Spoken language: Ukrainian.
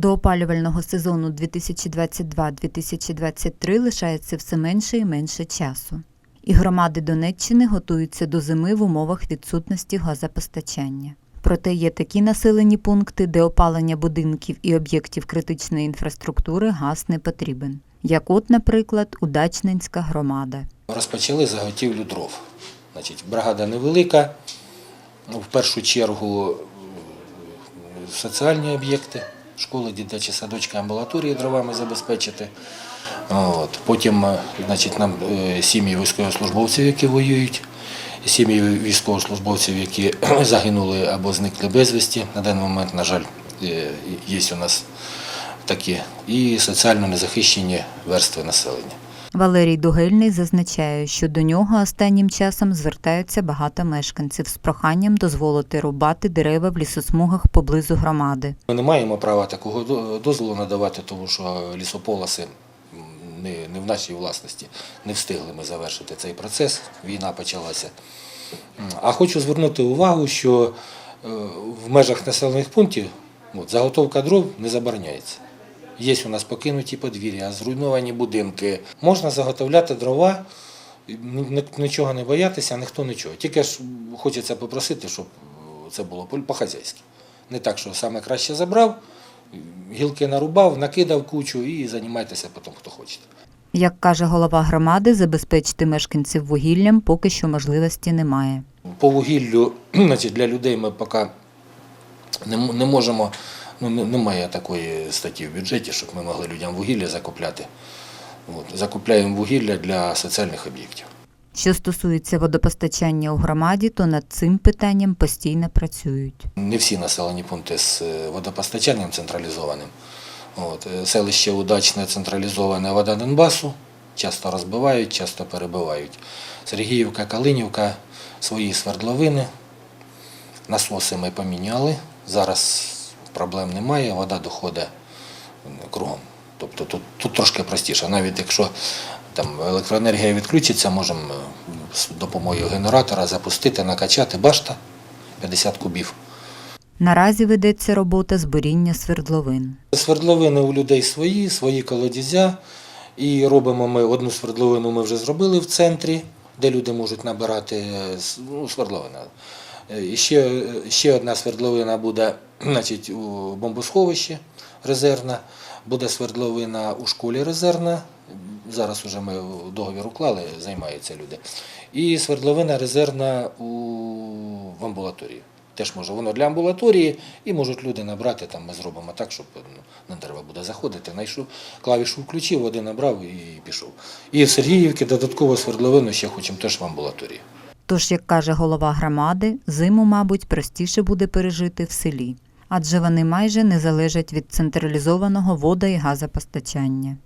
До опалювального сезону 2022-2023 лишається все менше і менше часу. І громади Донеччини готуються до зими в умовах відсутності газопостачання. Проте є такі населені пункти, де опалення будинків і об'єктів критичної інфраструктури газ не потрібен. Як от, наприклад, Удачненська громада. Розпочали заготівлю дров. Значить, бригада невелика. Ну, В першу чергу соціальні об'єкти, школи, дитячі садочки, амбулаторії дровами забезпечити. От. Потім е, значить, нам е, сім'ї військовослужбовців, які воюють, сім'ї військовослужбовців, які загинули або зникли безвісті. На даний момент, на жаль, е, є у нас такі, і соціально незахищені верстви населення. Валерій Дугельний зазначає, що до нього останнім часом звертаються багато мешканців з проханням дозволити рубати дерева в лісосмугах поблизу громади. Ми не маємо права такого до- дозволу надавати, тому що лісополоси не, не в нашій власності. Не встигли ми завершити цей процес, війна почалася. А хочу звернути увагу, що е, в межах населених пунктів от, заготовка дров не забороняється. Є у нас покинуті подвір'я, зруйновані будинки. Можна заготовляти дрова, ні- ні- нічого не боятися, ніхто нічого. Тільки ж хочеться попросити, щоб це було по- по-хазяйськи. Не так, що саме краще забрав, гілки нарубав, накидав кучу і займайтеся потім, хто хоче. Як каже голова громади, забезпечити мешканців вугіллям поки що можливості немає. По вугіллю значить, для людей ми поки не, не можемо, ну, немає такої статті в бюджеті, щоб ми могли людям вугілля закупляти. От, закупляємо вугілля для соціальних об'єктів. Що стосується водопостачання у громаді, то над цим питанням постійно працюють. Не всі населені пункти з е, водопостачанням централізованим. От, е, селище удачне централізоване вода Донбасу, часто розбивають, часто перебивають. Сергіївка, Калинівка, свої свердловини. Насоси ми поміняли. Зараз проблем немає, вода доходить кругом. Тобто тут, тут трошки простіше. Навіть якщо там електроенергія відключиться, можемо е, з допомогою генератора запустити, накачати башта 50 кубів. Наразі ведеться робота з свердловин. Свердловини у людей свої, свої колодязя. І робимо ми одну свердловину ми вже зробили в центрі, де люди можуть набирати е, ну, свердловина. Е, ще, е, ще одна свердловина буде значить, у бомбосховищі резервна, буде свердловина у школі резервна. Зараз вже ми договір уклали, займаються люди. І свердловина резервна у, в амбулаторії. Теж може воно для амбулаторії, і можуть люди набрати, там ми зробимо так, щоб ну, не треба буде заходити. Найшов, клавішу включив, води набрав і пішов. І в Сергіївці додатково свердловину ще хочемо теж в амбулаторії. Тож, як каже голова громади, зиму, мабуть, простіше буде пережити в селі, адже вони майже не залежать від централізованого вода і газопостачання.